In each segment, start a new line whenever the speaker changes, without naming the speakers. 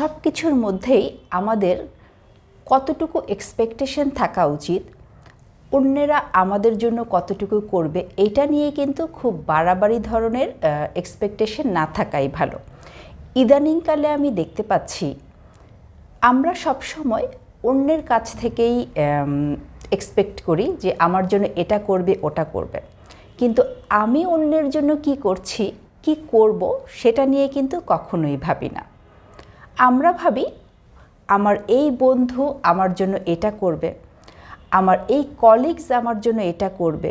সব কিছুর মধ্যেই আমাদের কতটুকু এক্সপেকটেশন থাকা উচিত, অন্যেরা আমাদের জন্য কতটুকু করবে এটা নিয়ে কিন্তু খুব বাড়াবাড়ি ধরনের এক্সপেকটেশন না থাকাই ভালো। ইদানিংকালে আমি দেখতে পাচ্ছি, আমরা সবসময় অন্যের কাছ থেকেই এক্সপেক্ট করি যে আমার জন্য এটা করবে, ওটা করবে। কিন্তু আমি অন্যের জন্য কি করছি, কি করব, সেটা নিয়ে কিন্তু কখনোই ভাবি না। আমরা ভাবি, আমার এই বন্ধু আমার জন্য এটা করবে, আমার এই কলিগস আমার জন্য এটা করবে,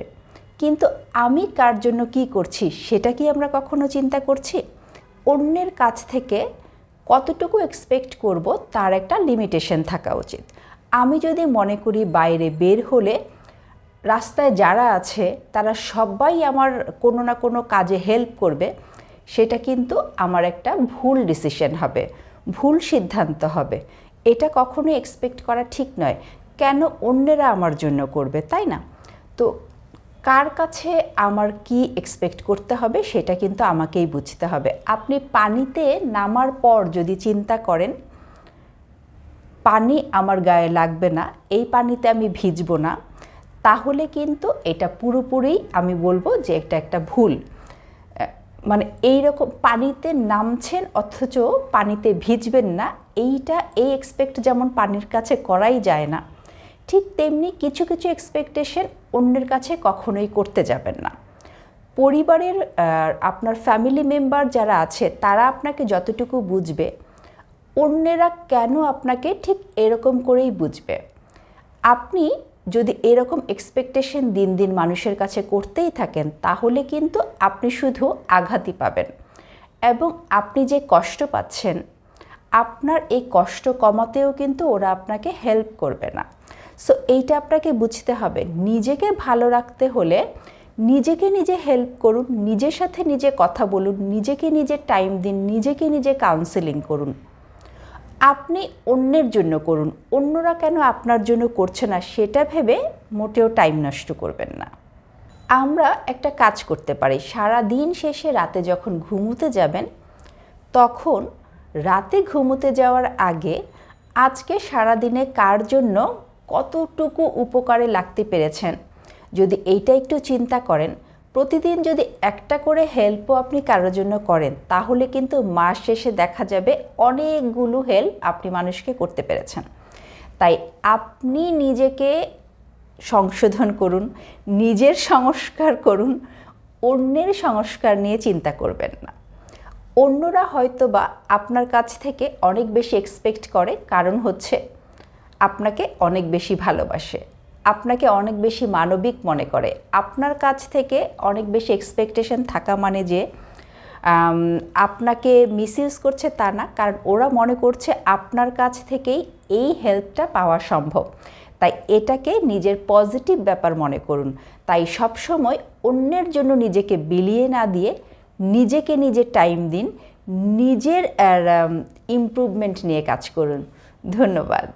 কিন্তু আমি কার জন্য কি করছি, সেটা কি আমরা কখনো চিন্তা করছি? অন্যের কাছ থেকে কতটুকু এক্সপেক্ট করব, তার একটা লিমিটেশন থাকা উচিত। আমি যদি মনে করি বাইরে বের হলে, রাস্তায় যারা আছে, তারা সবাই আমার কোনো না কোনো কাজে হেল্প করবে, সেটা কিন্তু আমার একটা ভুল ডিসিশন হবে। ভুল সিদ্ধান্ত হবে। এটা কখনোই এক্সপেক্ট করা ঠিক নয়। কেন অন্যেরা আমার জন্য করবে, তাই না? তো কার কাছে আমার কি এক্সপেক্ট করতে হবে সেটা কিন্তু আমাকেই বুঝতে হবে। আপনি পানিতে নামার পর যদি চিন্তা করেন, পানি আমার গায়ে লাগবে না, এই পানিতে আমি ভিজবো না, তাহলে কিন্তু এটা পুরোপুরি আমি বলব যে এটা একটা ভুল। মানে এই রকম পানিতে নামছেন, অথচ পানিতে ভিজবেন না। এইটা এই এক্সপেক্ট যেমন পানির কাছে করাই যায় না, ঠিক তেমনি কিছু কিছু এক্সপেকটেশন অন্যের কাছে কখনোই করতে যাবেন না। পরিবারের আপনার ফ্যামিলি মেম্বার যারা আছে, তারা আপনাকে যতটুকু বুঝবে, অন্যেরা কেন আপনাকে ঠিক এরকম করেই বুঝবে? আপনি যদি এরকম এক্সপেকটেশন দিন দিন মানুষের কাছে করতেই থাকেন, তাহলে কিন্তু আপনি শুধু আঘাতই পাবেন। এবং আপনি যে কষ্ট পাচ্ছেন, আপনার এই কষ্ট কমাতেও কিন্তু ওরা আপনাকে হেল্প করবে না। সো এইটা আপনাকে বুঝতে হবে। নিজেকে ভালো রাখতে হলে নিজেকে নিজে হেল্প করুন, নিজের সাথে নিজে কথা বলুন, নিজেকে নিজে টাইম দিন, নিজেকে নিজে কাউন্সেলিং করুন। আপনি অন্যের জন্য করুন। অন্যরা কেন আপনার জন্য করছে না, সেটা ভেবে মোটেও টাইম নষ্ট করবেন না। আমরা একটা কাজ করতে পারি। সারা দিন শেষে রাতে যখন ঘুমোতে যাবেন, তখন রাতে ঘুমোতে যাওয়ার আগে আজকে সারাদিনে কার জন্য কতটুকু উপকারে লাগতে পেরেছেন? যদি এইটা একটু চিন্তা করেন প্রতিদিন যদি একটা করে হেল্পও আপনি কারোর জন্য করেন, তাহলে কিন্তু মাস শেষে দেখা যাবে অনেকগুলো হেল্প আপনি মানুষকে করতে পেরেছেন। তাই আপনি নিজেকে সংশোধন করুন, নিজের সংস্কার করুন, অন্যের সংস্কার নিয়ে চিন্তা করবেন না। অন্যরা হয়তো বা আপনার কাছ থেকে অনেক বেশি এক্সপেক্ট করে, কারণ হচ্ছে আপনাকে অনেক বেশি ভালোবাসে। আপনাকে অনেক বেশি মানবিক মনে করে। আপনার কাছ থেকে অনেক বেশি এক্সপেকটেশন থাকা মানে যে আপনাকে মিসইউজ করছে তা না, কারণ ওরা মনে করছে আপনার কাছ থেকেই এই হেল্পটা পাওয়া সম্ভব। তাই এটাকে নিজের পজিটিভ ব্যাপার মনে করুন। তাই সবসময় অন্যের জন্য নিজেকে বিলিয়ে না দিয়ে নিজেকে নিজে টাইম দিন, নিজের ইমপ্রুভমেন্ট নিয়ে কাজ করুন। ধন্যবাদ।